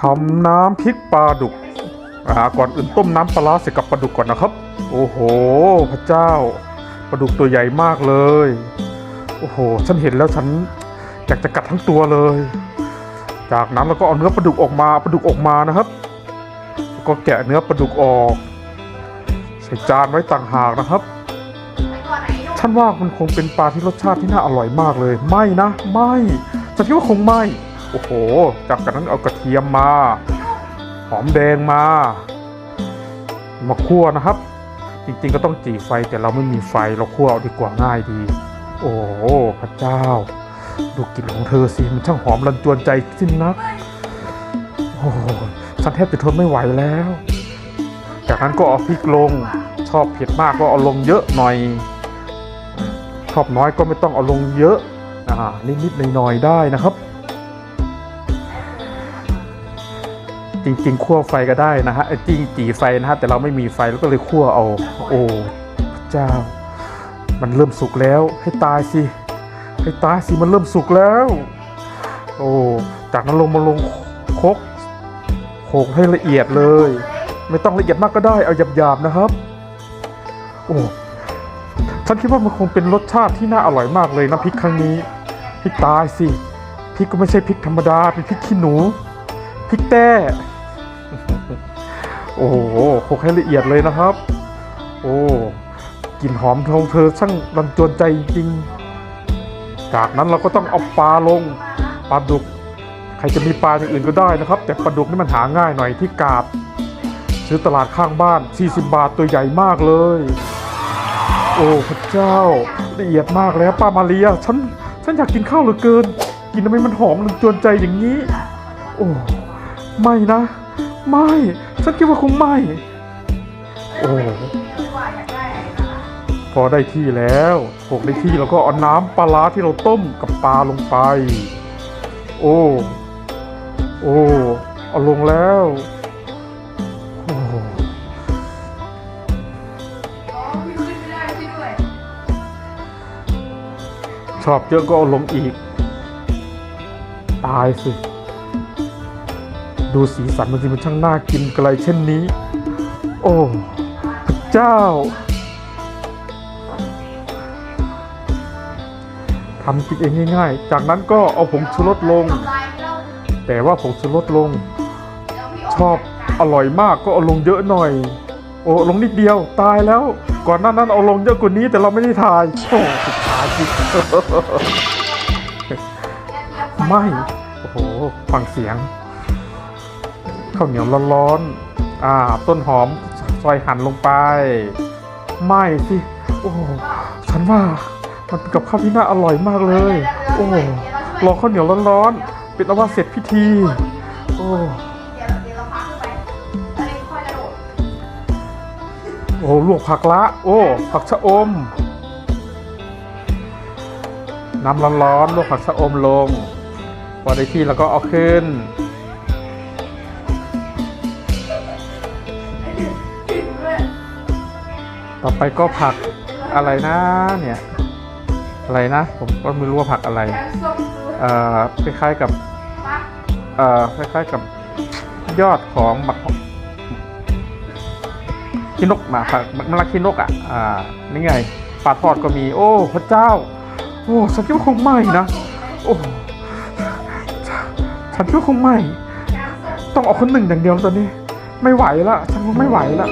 ทำน้ำพริกปลาดุก อ่า ก่อนอื่นต้มน้ำปลาร้าใส่กับปลาดุกก่อนนะครับ โอ้โห พระเจ้า ปลาดุกตัวใหญ่มากเลย โอ้โห ฉันเห็นแล้วฉันอยากจะกัดทั้งตัวเลย จากนั้นเราก็เอาเนื้อปลาดุกออกมาปลาดุกออกมานะครับ ก็แกะเนื้อปลาดุกออก ใส่จานไว้ต่างหากนะครับฉันว่ามันคงเป็นปลาที่รสชาติที่น่าอร่อยมากเลย ไม่นะ ไม่ฉันคิดว่าคงไม่ โอ้โห จากนั้นเอากระ เทียมมา หอมแดงมา มาคั่วนะครับ จริงๆก็ต้องจีไฟแต่เราไม่มีไฟเราคั่วเอาดีกว่าง่ายดี โอ้พระเจ้า ดูกลิ่นของเธอสิมันช่างหอมรันจวนใจสิ้นนักโอ้ฉันแทบจะทนไม่ไหวแล้ว จากนั้นก็เอาพริกลง ชอบเผ็ดมากก็เอาลงเยอะหน่อย ชอบน้อยก็ไม่ต้องเอาลงเยอะอ่านิดๆหน่อยๆได้นะครับ จริงๆคั่วไฟก็ได้นะฮะจริงจีไฟนะฮะแต่เราไม่มีไฟแล้วก็เลยคั่วเอา โอ้พระเจ้า มันเริ่มสุกแล้วให้ตายสิให้ตายสิมันเริ่มสุกแล้ว โอ้จากนั้นลงมาลงคกโขกให้ละเอียดเลย ไม่ต้องละเอียดมากก็ได้เอาหยาบๆนะครับโอ้ฉันคิดว่ามันคงเป็นรสชาติที่น่าอร่อยมากเลยนะพริกครั้งนี้พริกตายสิพริกก็ไม่ใช่พริกธรรมดาเป็นพริกขี้หนูพริกแต้ โอ้โหโขลกให้ละเอียดเลยนะครับ โอ้กลิ่นหอมของเธอช่างรันจวนใจจริง จากนั้นเราก็ต้องเอาปลาลงปลาดุก ใครจะมีปลาอย่างอื่นก็ได้นะครับ แต่ปลาดุกนี่มันหาง่ายหน่อยที่กาดซื้อตลาดข้างบ้าน 40 บาทตัวใหญ่มากเลย โอ้พระเจ้าละเอียดมากแล้วป้ามาเรียฉันฉันอยากกินข้าวเหลือเกิน กินทำไมมันหอมมันจวนใจอย่างนี้ โอ้ไม่นะ ไม่ฉันคิดว่าคงไม่ โอ้พอได้ที่แล้วพกได้ที่แล้วก็เอาน้ำปลาร้าที่เราต้มกับปลาลงไป โอ้ โอ้ เอาลงแล้วโอ้ชอบเยอะก็เอาลงอีก ตายสิ ดูสีสันมันสิมันช่างน่ากินไกลเช่นนี้ โอ้พระเจ้าทำกินเองง่ายๆ จากนั้นก็เอาผงชูรสลง แต่ว่าผงชูรสลง ชอบอร่อยมากก็เอาลงเยอะหน่อย โอ้ลงนิดเดียวตายแล้ว ก่อนหน้านั้นเอาลงเยอะกว่านี้แต่เราไม่ได้ถ่ายโอ้สุดท้ายจริงไม่ โอ้โห ฟังเสียง ข้าวเหนียวร้อนๆอ่า ต้นหอมซอยหั่นลงไปไม่สิโอ้ฉันว่ามันเป็นกับข้าวที่น่าอร่อยมากเลย โอ้รอข้าวเหนียวร้อนๆเป็นเอาว่าเสร็จพิธี โอ้โอ้ลวกผักละ โอ้ ผักชะอม น้ำร้อนๆลวกผักชะอมลง พอได้ที่แล้วก็เอาขึ้น ต่อไปก็ผักอะไรนะเนี่ยอะไรนะ ผมก็ไม่รู้ว่าผักอะไรเอ่อคล้ายๆกับเอ่อคล้ายๆกับยอดของบักขี้นกมาผักมะละขี้นกอะอ่านี่ไงปลาทอดก็มี โอ้พระเจ้า โอ้ฉันคิดว่าคงไม่นะโอ้ฉันคิดว่าคงไม่ ต้องเอาคนหนึ่งอย่างเดียวตอนนี้ ไม่ไหวละฉันคงไม่ไหวละ